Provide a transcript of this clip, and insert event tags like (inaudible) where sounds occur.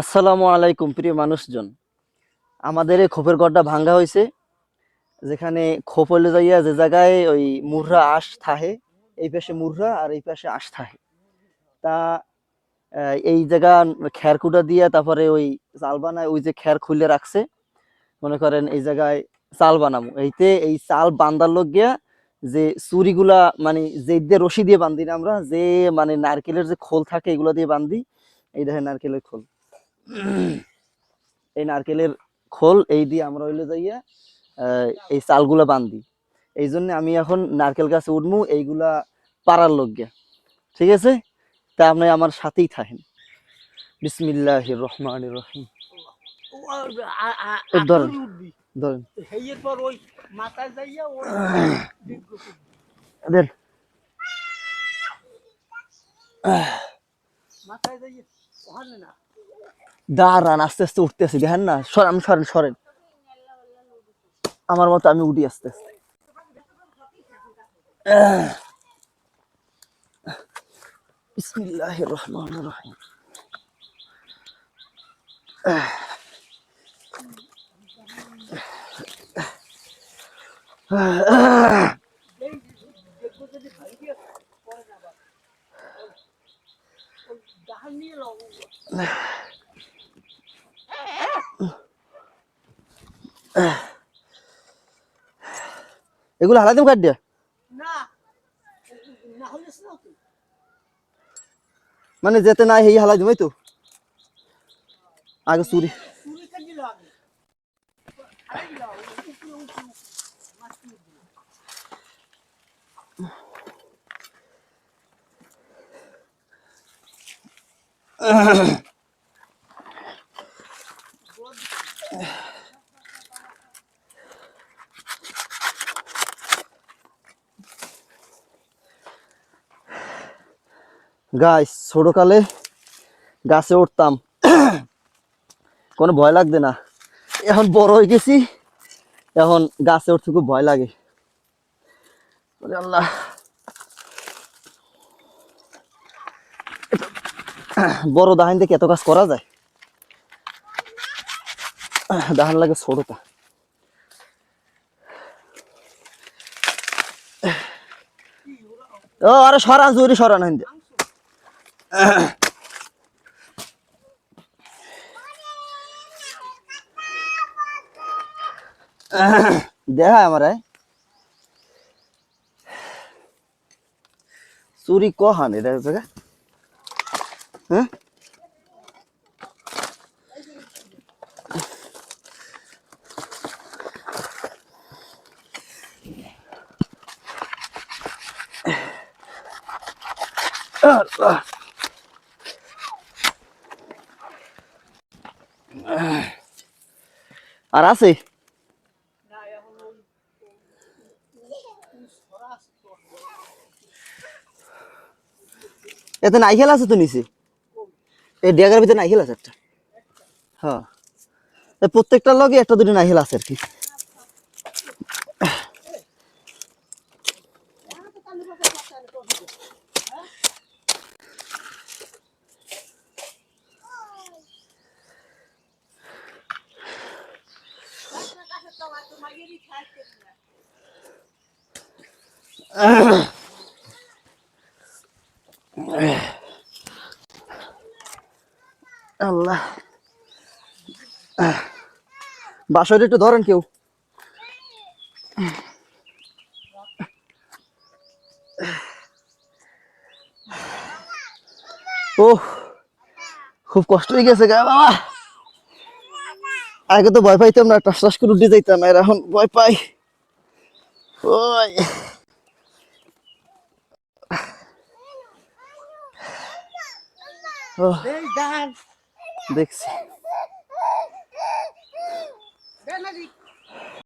আসসালামু আলাইকুম, প্রিয় মানুষজন। আমাদের এই খোপের গড়টা ভাঙ্গা হয়েছে। যেখানে খোপ হইলে যাইয়া যে জায়গায় ওই মুররা আশ থাহে, এই পাশে মুররা আর এই পাশে আশ থাহে। তা এই জায়গা খ্যারকুটা দিয়া তারপরে ওই চাল বানায়, ওই যে খ্যার খুলে রাখছে। মনে করেন এই জায়গায় চাল বানাবো এইতে এই চাল বান্দার লোক গিয়া যে চুরিগুলা মানে যে দিয়ে রশি দিয়ে বান্ধি না আমরা, যে মানে নারকেলের যে খোল থাকে, এগুলো দিয়ে বান্ধি এই দেখেন নারকেলের খোল। এই নারকেলের খোল এই দিয়ে আমরা হইলে যাইয়া এই চালগুলা বান্ধি এই জন্য আমি এখন নারকেল গাছে উঠবো এইগুলা পাড়ার লোক গিয়া। ঠিক আছে? তা আপনি আমার সাথেই থাকেন। বিসমিল্লাহ রহমান রহিম। ধরেন। মাথায় যাইয়া ওই দেন। মাথায় যাইয়া ওখানে না। দাঁড়ান, আস্তে আস্তে উঠতেছি দেখেন না? সর আমি সরেন সরেন। আমার মতো আমি উঠি আস্তে আস্তে। রহমান রহিম। এগুলো হালাই দেব কাট দিয়া? মানে যেতে নাই হেই হালাই দেবই তো। আগে চুরি। চুরি (clears throat) গাছ ছোটকালে গাছে উঠতাম। কোনো ভয় লাগবে না। এখন বড় হয়ে গেছি, এখন গাছে উঠতে খুব ভয় লাগে। আল্লাহ। বড় দাহান থেকে এত কাজ করা যায়? দাহান লাগে ছোটটা। ও, আরে সরান, জোরে সরান হিন্দে দেখা আমার চুরি কহান এটা জায়গা হ্যাঁ? আর আছে সরা আছে? এতে এতে নাইকেল আছে তো নিচে? এই ডেগার ভিতরে নাইকেল আছে একটা। হ্যাঁ। প্রত্যেকটার লগে একটা দুটো নাইকেল আছে আর কি। আল্লাহ বাসরে একটু ধরেন কেউ ও খুব কষ্ট হয়ে গেছে গা বাবা আগে তো ভয় পাইতাম না টাস করে উঠে যাইতাম, আর এখন ভয় পাই। ওই। দেখছি।